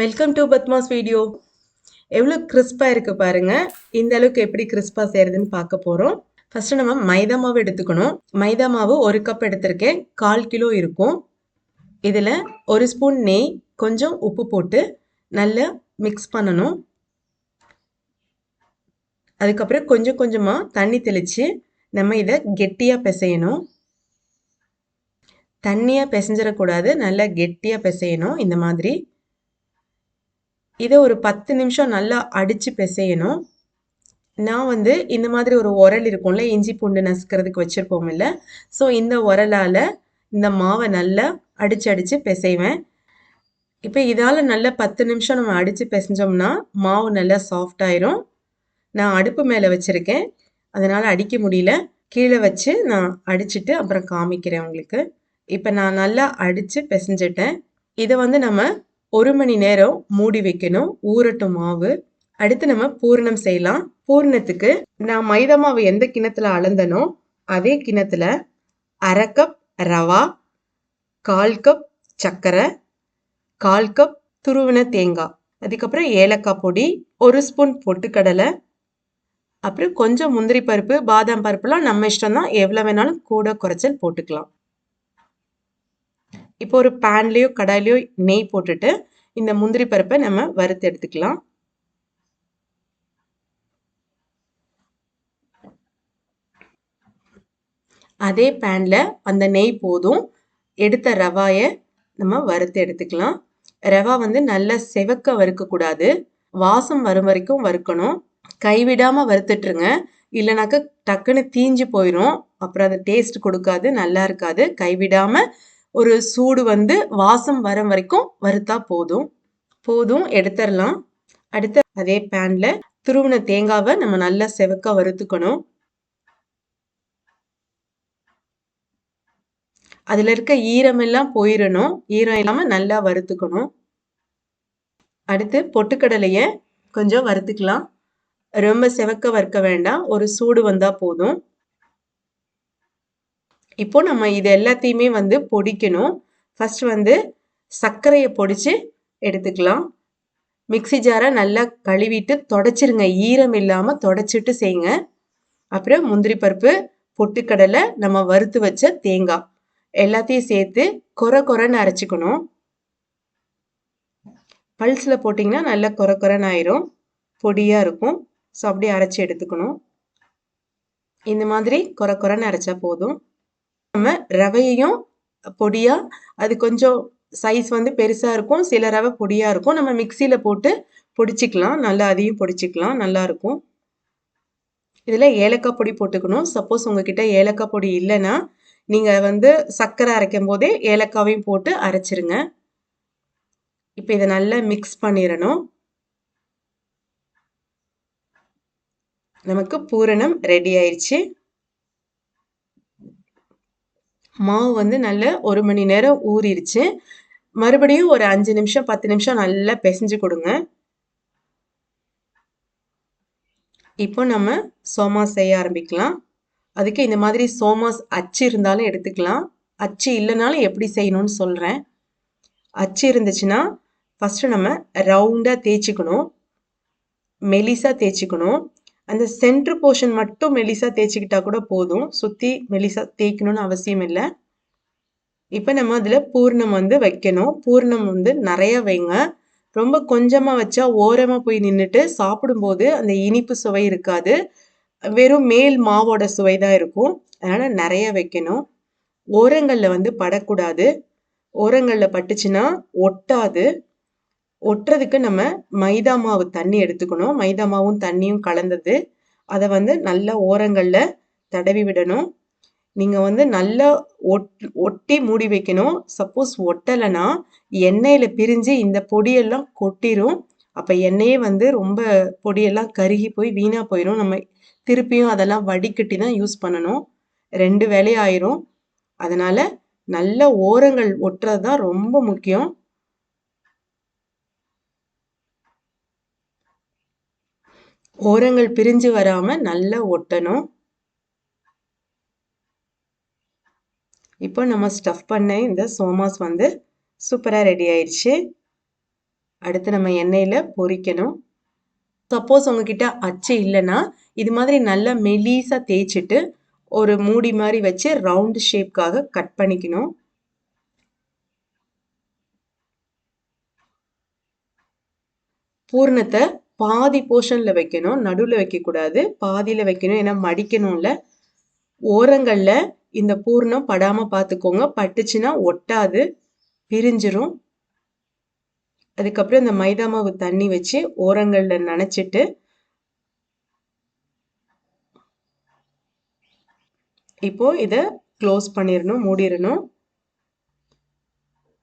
Welcome to Padma's video எவ்வளோ கிறிஸ்பாக இருக்குது பாருங்க. இந்த அளவுக்கு எப்படி கிறிஸ்பாக செய்கிறதுன்னு பார்க்க போகிறோம் ஃபஸ்ட்டு நம்ம மைதா மாவு எடுத்துக்கணும். மைதா மாவு ஒரு கப் எடுத்திருக்கேன். கால் கிலோ இருக்கும். இதில் ஒரு ஸ்பூன் நெய் கொஞ்சம் உப்பு போட்டு நல்லா மிக்ஸ் பண்ணணும். அதுக்கப்புறம் கொஞ்சம் கொஞ்சமாக தண்ணி தெளித்து நம்ம இதை கெட்டியாக பிசையணும். தண்ணியாக பிசைஞ்சிடக்கூடாது. நல்லா கெட்டியாக பிசையணும். இந்த மாதிரி. இதை ஒரு பத்து நிமிஷம் நல்லா அடித்து பிசையணும். நான் வந்து இந்த மாதிரி ஒரு உரல் இருக்கும்ல இஞ்சி பூண்டு நசுக்கிறதுக்கு வச்சுருப்போம் இல்லை. ஸோ இந்த உரலால் இந்த மாவை நல்லா அடித்து அடித்து பிசைவேன். இப்போ இதால் நல்லா பத்து நிமிஷம் நம்ம அடித்து பிசைஞ்சோம்னா மாவு நல்லா சாஃப்ட் ஆயிரும். நான் அடுப்பு மேலே வச்சுருக்கேன். அதனால் அடிக்க முடியல. கீழே வச்சு நான் அடிச்சுட்டு அப்புறம் காமிக்கிறேன் உங்களுக்கு. இப்போ நான் நல்லா அடித்து பிசைஞ்சிட்டேன். இதை வந்து நம்ம ஒரு மணி நேரம் மூடி வைக்கணும் ஊறட்டும் மாவு. அடுத்து நம்ம பூரணம் செய்யலாம். பூரணத்துக்கு நான் மைதா மாவு எந்த கிணத்துல அளந்தனோ அதே கிணத்துல அரை கப் ரவா கால் கப் சர்க்கரை கால் கப் துருவின தேங்காய் அதுக்கப்புறம் ஏலக்காய் பொடி ஒரு ஸ்பூன் பொட்டுக்கடலை அப்புறம் கொஞ்சம் முந்திரி பருப்பு பாதாம் பருப்புலாம் நம்ம இஷ்டம் தான் எவ்வளோ வேணாலும் கூட குறைச்சல் போட்டுக்கலாம். இப்போ ஒரு பேன்லேயோ கடாயிலையோ நெய் போட்டுட்டு இந்த முந்திரி பருப்பை நம்ம வறுத்து எடுத்துக்கலாம். அதே பேனில் அந்த நெய் போதும். எடுத்த ரவாயை நம்ம வறுத்து எடுத்துக்கலாம். ரவா வந்து நல்லா செவக்க வறுக்கக்கூடாது. வாசம் வரும் வரைக்கும் வறுக்கணும். கைவிடாமல் வறுத்துட்ருங்க இல்லைனாக்கா டக்குன்னு தீஞ்சு போயிடும் அப்புறம் அது டேஸ்ட் கொடுக்காது நல்லா இருக்காது. கைவிடாமல் ஒரு சூடு வந்து வாசம் வர வரைக்கும் வறுத்தா போதும். போதும் எடுத்துடலாம். அடுத்து அதே பேன்ல துருவின தேங்காவை நம்ம நல்லா செவக்க வறுத்துக்கணும். அதுல இருக்க ஈரம் எல்லாம் போயிடணும் ஈரம் இல்லாம நல்லா வறுத்துக்கணும். அடுத்து பொட்டுக்கடலைய கொஞ்சம் வறுத்துக்கலாம். ரொம்ப செவக்க வறுக்க வேண்டாம். ஒரு சூடு வந்தா போதும். இப்போ நம்ம இது எல்லாத்தையுமே வந்து பொடிக்கணும். ஃபர்ஸ்ட் வந்து சர்க்கரையை பொடிச்சு எடுத்துக்கலாம். மிக்சி ஜாரை நல்லா கழுவிட்டு தொடச்சிருங்க. ஈரம் இல்லாமல் தொடச்சிட்டு செய்யுங்க அப்புறம் முந்திரி பருப்பு பொட்டுக்கடலை நம்ம வறுத்து வச்ச தேங்காய். எல்லாத்தையும் சேர்த்து கொர கொரன்னு அரைச்சிக்கணும். பல்ஸில் போட்டிங்கன்னா நல்லா கொர கொரன்னு ஆயிரும். பொடியாக இருக்கும். ஸோ அப்படியே அரைச்சி எடுத்துக்கணும். இந்த மாதிரி கொர கொரன்னு அரைச்சா போதும். நம்ம ரவையையும் பொடியாக அது கொஞ்சம் சைஸ் வந்து பெருசாக இருக்கும். சில ரவை பொடியாக இருக்கும். நம்ம மிக்சியில் போட்டு பொடிச்சிக்கலாம். நல்லா அதையும் பொடிச்சிக்கலாம். நல்லாயிருக்கும் இதில் ஏலக்காய் பொடி போட்டுக்கணும். சப்போஸ் உங்ககிட்ட ஏலக்காய் பொடி இல்லைன்னா நீங்கள் வந்து சர்க்கரை அரைக்கும் போதே ஏலக்காவையும் போட்டு அரைச்சிருங்க. இப்போ இதை நல்லா மிக்ஸ் பண்ணிடணும். நமக்கு பூரணம் ரெடி ஆயிடுச்சு மாவு வந்து நல்ல ஒரு மணி நேரம் ஊறிடுச்சு மறுபடியும் ஒரு அஞ்சு நிமிஷம் பத்து நிமிஷம் நல்லா பிசைஞ்சு கொடுங்க. இப்போ நம்ம சோமாஸ் செய்ய ஆரம்பிக்கலாம். அதுக்கு இந்த மாதிரி சோமாஸ் அச்சு இருந்தாலும் எடுத்துக்கலாம். அச்சு இல்லைனாலும் எப்படி செய்யணும்னு சொல்கிறேன் அச்சு இருந்துச்சுன்னா ஃபஸ்ட்டு நம்ம ரவுண்டாக தேய்ச்சிக்கணும். மெலிசாக தேய்ச்சிக்கணும். அந்த சென்ட்ரு போர்ஷன் மட்டும் மெலிசா தேய்ச்சிக்கிட்டா கூட போதும். சுற்றி மெலிசா தேய்க்கணும்னு அவசியம் இல்லை. இப்போ நம்ம அதில் பூர்ணம் வந்து வைக்கணும். பூர்ணம் வந்து நிறைய வைங்க. ரொம்ப கொஞ்சமாக வச்சா ஓரமாக போய் நின்றுட்டு சாப்பிடும்போது அந்த இனிப்பு சுவை இருக்காது. வெறும் மேல் மாவோட சுவை தான் இருக்கும். அதனால் நிறைய வைக்கணும். ஓரங்களில் வந்து படக்கூடாது. ஓரங்களில் பட்டுச்சுன்னா ஒட்டாது. ஒட்டுறதுக்கு நம்ம மைதா மாவு தண்ணி எடுத்துக்கணும். மைதா மாவும் தண்ணியும் கலந்தது. அதை வந்து நல்ல ஓரங்களில் தடவி விடணும். நீங்கள் வந்து நல்லா ஒட் ஒட்டி மூடி வைக்கணும். சப்போஸ் ஒட்டலைன்னா எண்ணெயில் பிரிஞ்சு இந்த பொடியெல்லாம் கொட்டிரும். அப்போ எண்ணெயே வந்து ரொம்ப பொடியெல்லாம் கருகி போய் வீணாக போயிடும் நம்ம திருப்பியும் அதெல்லாம் வடிகட்டி தான் யூஸ் பண்ணணும். ரெண்டு வேலையாயிரும் அதனால் நல்ல ஓரங்கள் ஒட்டுறது தான் ரொம்ப முக்கியம். ஓரங்கள் பிரிஞ்சு வராமல் நல்லா ஒட்டணும். இப்போ நம்ம ஸ்டஃப் பண்ண இந்த சோமாஸ் வந்து சூப்பராக ரெடி ஆயிடுச்சு அடுத்து நம்ம எண்ணெயில் பொரிக்கணும். சப்போஸ் உங்ககிட்ட அச்சு இல்லைன்னா இது மாதிரி நல்லா மெலீஸாக தேய்ச்சிட்டு ஒரு மூடி மாதிரி வச்சு ரவுண்டு ஷேப்காக கட் பண்ணிக்கணும். பூர்ணத்தை பாதி போர்ஷனில் வைக்கணும் நடுவில் வைக்கக்கூடாது. பாதியில் வைக்கணும் ஏன்னா மடிக்கணும்ல. ஓரங்களில் இந்த பூர்ணம் படாமல் பார்த்துக்கோங்க பட்டுச்சுன்னா ஒட்டாது பிரிஞ்சிரும். அதுக்கப்புறம் இந்த மைதா மாவு தண்ணி வச்சு ஓரங்களில் நனைச்சிட்டு இப்போ இதை க்ளோஸ் பண்ணிடணும் மூடிடணும்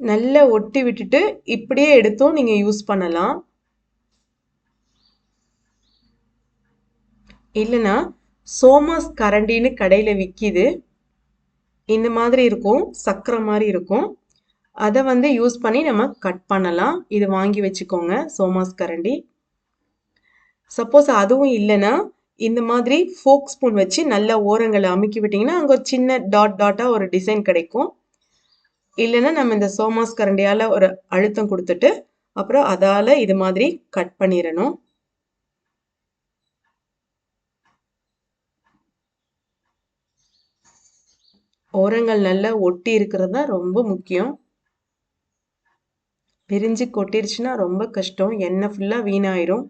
நல்லா ஒட்டி விட்டுட்டு இப்படியே எடுத்தும் நீங்கள் யூஸ் பண்ணலாம். இல்லைன்னா சோமாஸ் கரண்டின்னு கடையில் விற்கிது இந்த மாதிரி இருக்கும் சக்கரை மாதிரி இருக்கும். அதை வந்து யூஸ் பண்ணி நம்ம கட் பண்ணலாம். இது வாங்கி வச்சுக்கோங்க சோமாஸ் கரண்டி. சப்போஸ் அதுவும் இல்லைன்னா இந்த மாதிரி ஃபோக் ஸ்பூன் வச்சு நல்ல ஓரங்களை அமுக்கி விட்டிங்கன்னா அங்கே ஒரு சின்ன டாட் டாட்டாக ஒரு டிசைன் கிடைக்கும். இல்லைன்னா நம்ம இந்த சோமாஸ் கரண்டியால் ஒரு அழுத்தம் கொடுத்துட்டு அப்புறம் அதால் இது மாதிரி கட் பண்ணிடணும். ஓரங்கள் நல்லா ஒட்டி இருக்கிறது தான் ரொம்ப முக்கியம். பிரிஞ்சு கொட்டிருச்சுன்னா ரொம்ப கஷ்டம். எண்ணெய் ஃபுல்லாக வீணாயிரும்.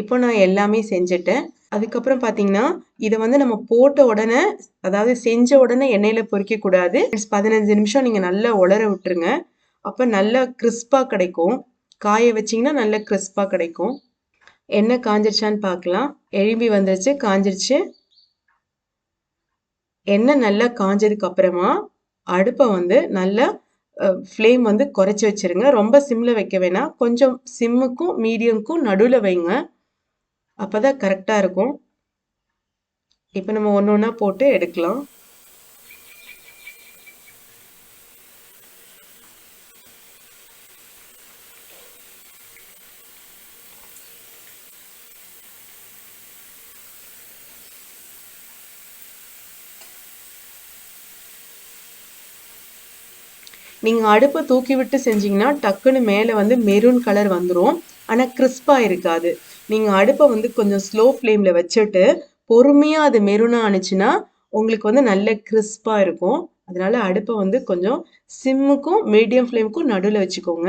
இப்போ நான் எல்லாமே செஞ்சுட்டேன். அதுக்கப்புறம் பார்த்தீங்கன்னா இதை வந்து நம்ம போட்ட உடனே அதாவது செஞ்ச உடனே எண்ணெயில் பொறிக்கக்கூடாது. பதினஞ்சு நிமிஷம் நீங்கள் நல்லா உலர விட்டுருங்க. அப்போ நல்லா கிறிஸ்பாக கிடைக்கும். காய வச்சிங்கன்னா நல்லா கிறிஸ்பாக கிடைக்கும். எண்ணெய் காஞ்சிருச்சான்னு பார்க்கலாம் எழும்பி வந்துருச்சு காஞ்சிருச்சு. எண்ணெய் நல்லா காஞ்சதுக்கு அப்புறமா அடுப்பை வந்து நல்லா ஃப்ளேம் வந்து குறைச்சி வச்சுருங்க. ரொம்ப சிம்மில் வைக்க வேணாம். கொஞ்சம் சிம்முக்கும் மீடியமுக்கும் நடுவில் வைங்க. அப்போ தான் கரெக்டாக இருக்கும். இப்போ நம்ம ஒன்று ஒன்றா போட்டு எடுக்கலாம். நீங்கள் அடுப்பை தூக்கி விட்டு செஞ்சீங்கன்னா டக்குன்னு மேலே வந்து மெரூன் கலர் வந்துடும் ஆனால் கிறிஸ்பாக இருக்காது. நீங்கள் அடுப்பை வந்து கொஞ்சம் ஸ்லோ ஃப்ளேமில் வச்சுட்டு பொறுமையாக அது மெரூனாக ஆனிச்சுன்னா உங்களுக்கு வந்து நல்ல கிறிஸ்பாக இருக்கும். அதனால அடுப்பை வந்து கொஞ்சம் சிம்முக்கும் மீடியம் ஃப்ளேமுக்கும் நடுவில் வச்சுக்கோங்க.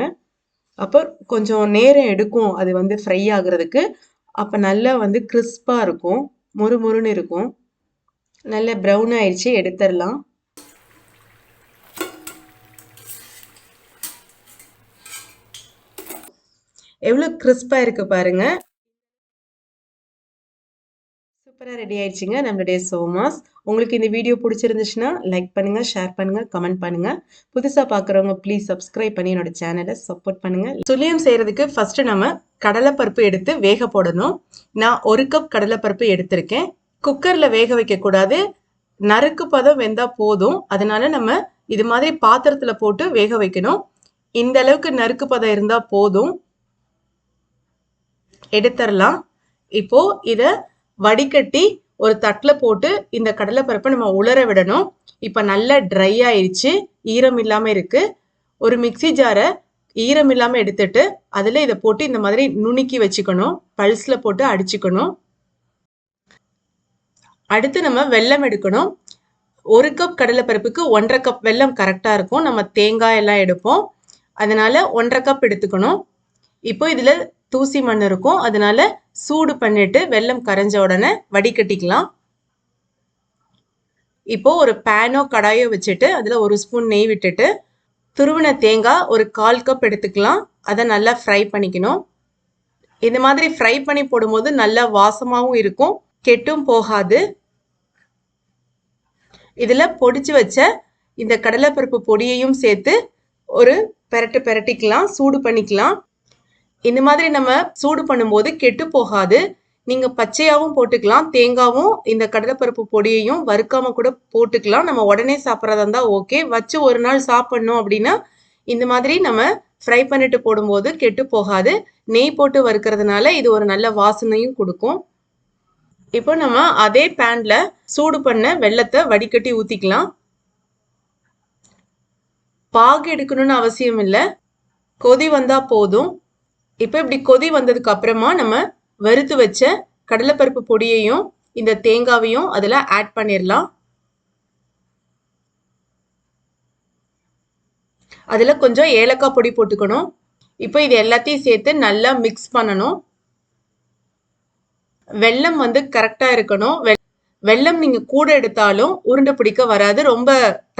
அப்போ கொஞ்சம் நேரம் எடுக்கும் அது வந்து ஃப்ரை ஆகுறதுக்கு. அப்போ நல்லா வந்து கிறிஸ்பாக இருக்கும். மொறு மொறுன்னு இருக்கும். நல்ல ப்ரௌன் ஆயிடுச்சு எடுத்துடலாம். எவ்வளோ கிறிஸ்பாக இருக்குது பாருங்க. சூப்பராக ரெடி ஆயிடுச்சுங்க நம்மளுடைய சோமாஸ். உங்களுக்கு இந்த வீடியோ பிடிச்சிருந்துச்சுன்னா லைக் பண்ணுங்கள் ஷேர் பண்ணுங்கள் கமெண்ட் பண்ணுங்கள் புதுசாக பார்க்குறவங்க ப்ளீஸ் சப்ஸ்கிரைப் பண்ணி என்னோட சேனலை சப்போர்ட் பண்ணுங்கள் சுழியம் செய்கிறதுக்கு ஃபஸ்ட்டு நம்ம கடலைப்பருப்பு எடுத்து வேக போடணும். நான் ஒரு கப் கடலைப்பருப்பு எடுத்திருக்கேன். குக்கரில் வேக வைக்கக்கூடாது. நறுக்கு பதம் வெந்தால் போதும். அதனால நம்ம இது மாதிரி பாத்திரத்தில் போட்டு வேக வைக்கணும். இந்த அளவுக்கு நறுக்கு பதம் இருந்தால் போதும். எடுத்துடலாம் இப்போ இதை வடிகட்டி ஒரு தட்டில் போட்டு இந்த கடலைப்பருப்பை நம்ம உலர விடணும். இப்போ நல்லா ட்ரை ஆயிடுச்சு ஈரம் இல்லாமல் இருக்குது ஒரு மிக்சி ஜாரை ஈரம் இல்லாமல் எடுத்துட்டு அதில் இதை போட்டு இந்த மாதிரி நுணுக்கி வச்சுக்கணும். பல்ஸில் போட்டு அடிச்சுக்கணும். அடுத்து நம்ம வெல்லம் எடுக்கணும். ஒரு கப் கடலைப்பருப்புக்கு ஒன்றரை கப் வெல்லம் கரெக்டாக இருக்கும். நம்ம தேங்காய் எல்லாம் எடுப்போம். அதனால ஒன்றரை கப் எடுத்துக்கணும். இப்போ இதில் தூசி மண் இருக்கும். அதனால சூடு பண்ணிட்டு வெள்ளம் கரைஞ்ச உடனே வடிகட்டிக்கலாம். இப்போ ஒரு பேனோ கடாயோ வச்சுட்டு அதில் ஒரு ஸ்பூன் நெய் விட்டுட்டு துருவின தேங்காய் ஒரு கால் கப் எடுத்துக்கலாம். அதை நல்லா ஃப்ரை பண்ணிக்கணும். இந்த மாதிரி ஃப்ரை பண்ணி போடும்போது நல்லா வாசமாகவும் இருக்கும். கெட்டும் போகாது. இதில் பொடிச்சு வச்ச இந்த கடலைப்பருப்பு பொடியையும் சேர்த்து ஒரு பெரட்டு பெரட்டிக்கலாம். சூடு பண்ணிக்கலாம். இந்த மாதிரி நம்ம சூடு பண்ணும்போது கெட்டு போகாது. நீங்க பச்சையாவும் போட்டுக்கலாம் தேங்காவும் இந்த கடலைப்பருப்பு பொடியையும் வறுக்காம கூட போட்டுக்கலாம். நம்ம உடனே சாப்பிட்றதா இருந்தா ஓகே வச்சு ஒரு நாள் சாப்பிடணும் அப்படின்னா இந்த மாதிரி நம்ம ஃப்ரை பண்ணிட்டு போடும்போது கெட்டு போகாது. நெய் போட்டு வறுக்கிறதுனால இது ஒரு நல்ல வாசனையும் கொடுக்கும். இப்போ நம்ம அதே பேன்ல சூடு பண்ண வெள்ளத்தை வடிகட்டி ஊத்திக்கலாம். பாகு எடுக்கணும்னு அவசியம் இல்லை. கொதி வந்தால் போதும். இப்போ இப்படி கொதி வந்ததுக்கு அப்புறமா நம்ம வறுத்து வச்ச கடலைப்பருப்பு பொடியையும் இந்த தேங்காவையும் அதில் ஆட் பண்ணிடலாம் அதில் கொஞ்சம் ஏலக்காய் பொடி போட்டுக்கணும். இப்போ இது எல்லாத்தையும் சேர்த்து நல்லா மிக்ஸ் பண்ணணும். வெல்லம் வந்து கரெக்டாக இருக்கணும். வெல்லம் நீங்கள் கூட எடுத்தாலும் உருண்டை பிடிக்க வராது. ரொம்ப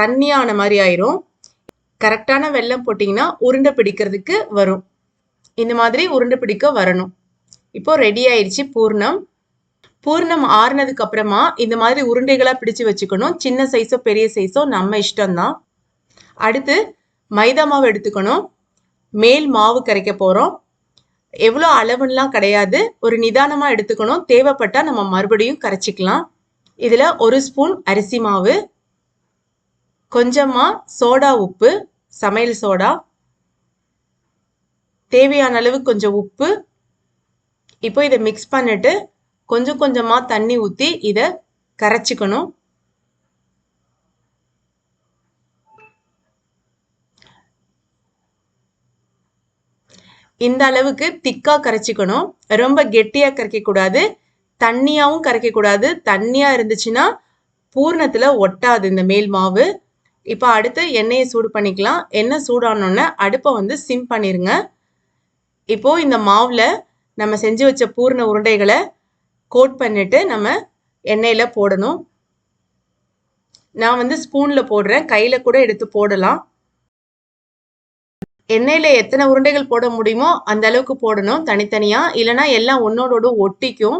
தண்ணியான மாதிரி ஆயிரும். கரெக்டான வெல்லம் போட்டிங்கன்னா உருண்டை பிடிக்கிறதுக்கு வரும். இந்த மாதிரி உருண்டை பிடிக்க வரணும். இப்போ ரெடி ஆயிடுச்சு பூர்ணம். பூர்ணம் ஆறுனதுக்கு அப்புறமா இந்த மாதிரி உருண்டைகளா பிடிச்சு வச்சுக்கணும். சின்ன சைஸோ பெரிய சைஸோ நம்ம இஷ்டம்தான். அடுத்து மைதா மாவு எடுத்துக்கணும். மேல் மாவு கரைக்க போகிறோம் எவ்வளோ அளவுலாம் கிடையாது. ஒரு நிதானமாக எடுத்துக்கணும். தேவைப்பட்டால் நம்ம மறுபடியும் கரைச்சிக்கலாம். இதில் ஒரு ஸ்பூன் அரிசி மாவு. கொஞ்சமாக சோடா உப்பு சமையல் சோடா தேவையான அளவு கொஞ்சம் உப்பு. இப்போ இதை மிக்ஸ் பண்ணிட்டு கொஞ்சம் கொஞ்சமாக தண்ணி ஊற்றி இதை கரைச்சிக்கணும். இந்த அளவுக்கு திக்காக கரைச்சிக்கணும். ரொம்ப கெட்டியாக கரைக்கக்கூடாது. தண்ணியாகவும் கரைக்கக்கூடாது. தண்ணியாக இருந்துச்சுன்னா பூர்ணத்தில் ஒட்டாது இந்த மேல் மாவு. இப்போ அடுத்து எண்ணெயை சூடு பண்ணிக்கலாம். எண்ணெய் சூடானோடனே அடுப்பை வந்து சிம் பண்ணிடுங்க இப்போது இந்த மாவில் நம்ம செஞ்சு வச்ச பூர்ண உருண்டைகளை கோட் பண்ணிட்டு நம்ம எண்ணெயில் போடணும். நான் வந்து ஸ்பூனில் போடுறேன். கையில் கூட எடுத்து போடலாம். எண்ணெயில் எத்தனை உருண்டைகள் போட முடியுமோ அந்த அளவுக்கு போடணும் தனித்தனியாக இல்லைனா எல்லாம் ஒன்றோடோடு ஒட்டிக்கும்.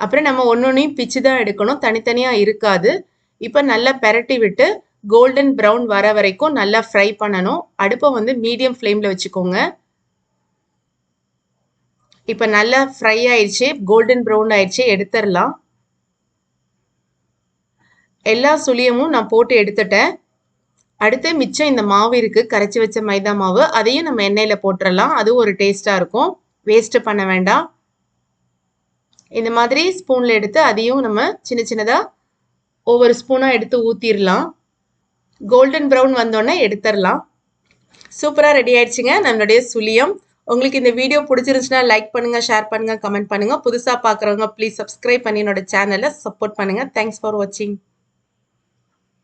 அப்புறம் நம்ம ஒன்றொன்னையும் பிச்சு தான் எடுக்கணும். தனித்தனியாக இருக்காது. இப்போ நல்லா பெரட்டி விட்டு கோல்டன் ப்ரௌன் வர வரைக்கும் நல்லா ஃப்ரை பண்ணணும். அடுப்பை வந்து மீடியம் ஃப்ளேமில் வச்சுக்கோங்க. இப்போ நல்லா ஃப்ரை ஆயிடுச்சு கோல்டன் ப்ரௌன் ஆயிடுச்சு எடுத்துடலாம். எல்லா சுழியமும் நான் போட்டு எடுத்துட்டேன். அடுத்து மிச்சம் இந்த மாவு இருக்குது கரைச்சி வச்ச மைதா மாவு அதையும் நம்ம எண்ணெயில் போட்டுடலாம். அதுவும் ஒரு டேஸ்ட்டாக இருக்கும். வேஸ்ட்டு பண்ண வேண்டாம். இந்த மாதிரி ஸ்பூனில் எடுத்து அதையும் நம்ம சின்ன சின்னதாக ஒவ்வொரு ஸ்பூனாக எடுத்து ஊற்றிடலாம் கோல்டன் ப்ரௌன் வந்தோடனே எடுத்துடலாம். சூப்பராக ரெடி ஆயிடுச்சுங்க. நம்மளுடைய சுழியம். உங்களுக்கு இந்த வீடியோ பிடிச்சிருந்துச்சுன்னா லைக் பண்ணுங்கள் ஷேர் பண்ணுங்கள் கமெண்ட் பண்ணுங்கள் புதுசாக பார்க்குறவங்க ப்ளீஸ் சப்ஸ்கிரைப் பண்ணி என்னோட சேனலை சப்போர்ட் பண்ணுங்கள் தேங்க்ஸ் ஃபார் வாட்சிங்